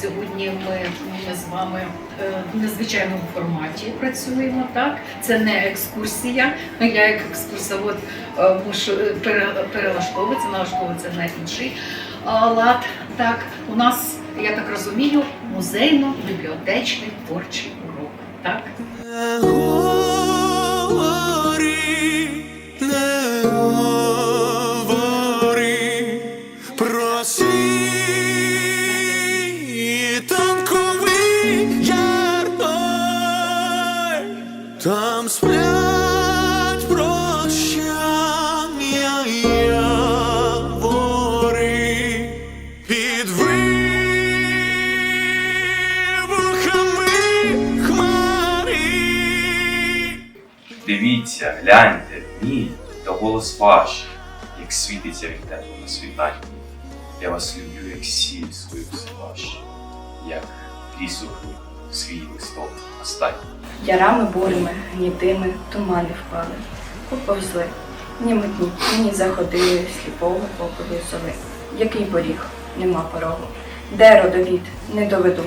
Сьогодні ми, з вами е, в незвичайному форматі працюємо. Так, це не екскурсія. Я як екскурсовод е, мушу е, перелаштовуватися, налаштовуватися на інший е, лад. Так, у нас, я так розумію, музейно-бібліотечний творчий урок. Так. Там сплять прощання явори під вибухами хмари. Дивіться, гляньте, ні, то голос ваш, як світиться від теплого світанні. Я вас люблю, як сіль свою всеващу, як лісуху свій листок останній. Ярами бурими, гнітими, тумани впали, поповзли, ні метні, ні заходили сліпого попові сови. Який поріг, нема порогу, де родовід, не доведу.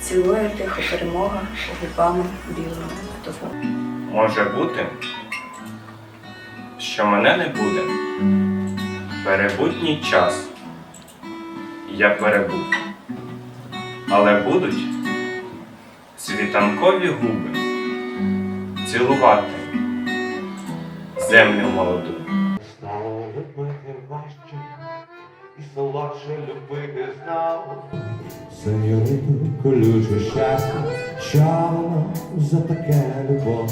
Цілує тихо перемога губами білими вдову. Може бути, що мене не буде. Перебутній час. Я перебув. Але будуть світанкові губи цілувати землю молоду. Стало любити важче і солодше любити знав. Сеньорину, колюче щастя, що воно за таке любов.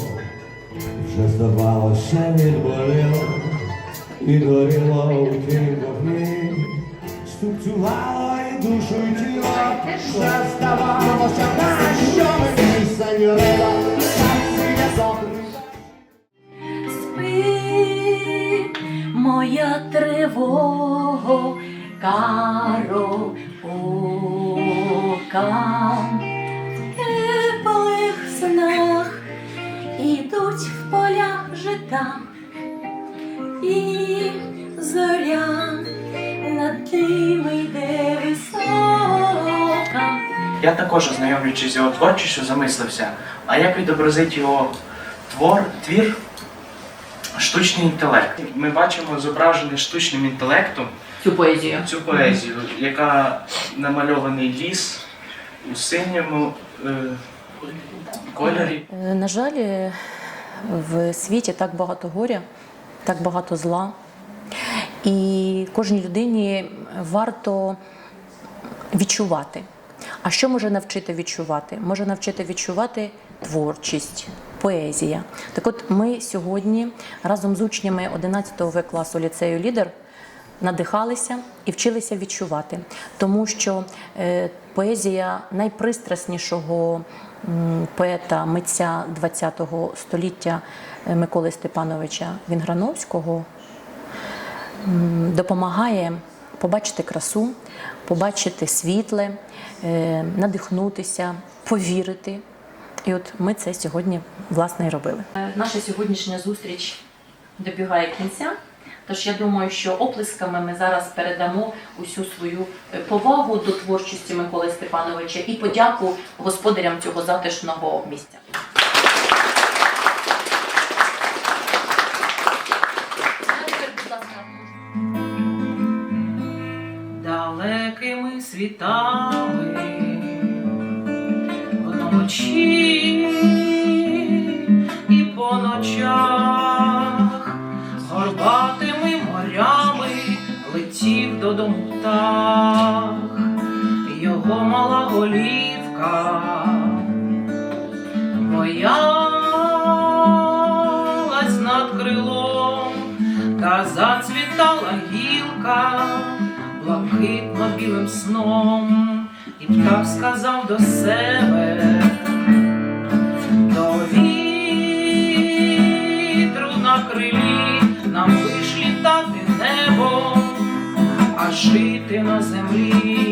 Вже здавалося, відболіло, і горіло у тій вогні. Ступцювало і душу, і тіло, все здавалося, Спи, моя. В теплих снах ідуть в полях жита, і зоря Я також, ознайомлюючись з його творчістю, замислився, а як відобразить його твор, твір штучний інтелект. Ми бачимо зображений штучним інтелектом Цю поезію. цю поезію, яка намальований ліс у синьому е, кольорі. Е, На жаль, е, в світі так багато горя, так багато зла. І кожній людині варто відчувати. А що може навчити відчувати? Може навчити відчувати творчість, поезія. Так от ми сьогодні разом з учнями 11 В класу ліцею Лідер надихалися і вчилися відчувати, тому що е, поезія найпристраснішого поета, митця ХХ століття е, Миколи Степановича Вінграновського допомагає побачити красу, побачити світле, е, надихнутися, повірити. І от ми це сьогодні власне і робили. Е, Наша сьогоднішня зустріч добігає кінця. Тож я думаю, що оплесками ми зараз передамо усю свою е, повагу до творчості Миколи Степановича і подяку господарям цього затишного місця. Далекими світами вночі і по ночах. Горбатими морями летів додому птах, його мала голівка боялась над крилом, та зацвітала гілка блакитно білим сном, і птах сказав до себе, до вітру на крилі нам лиш літати небо, а жити на землі.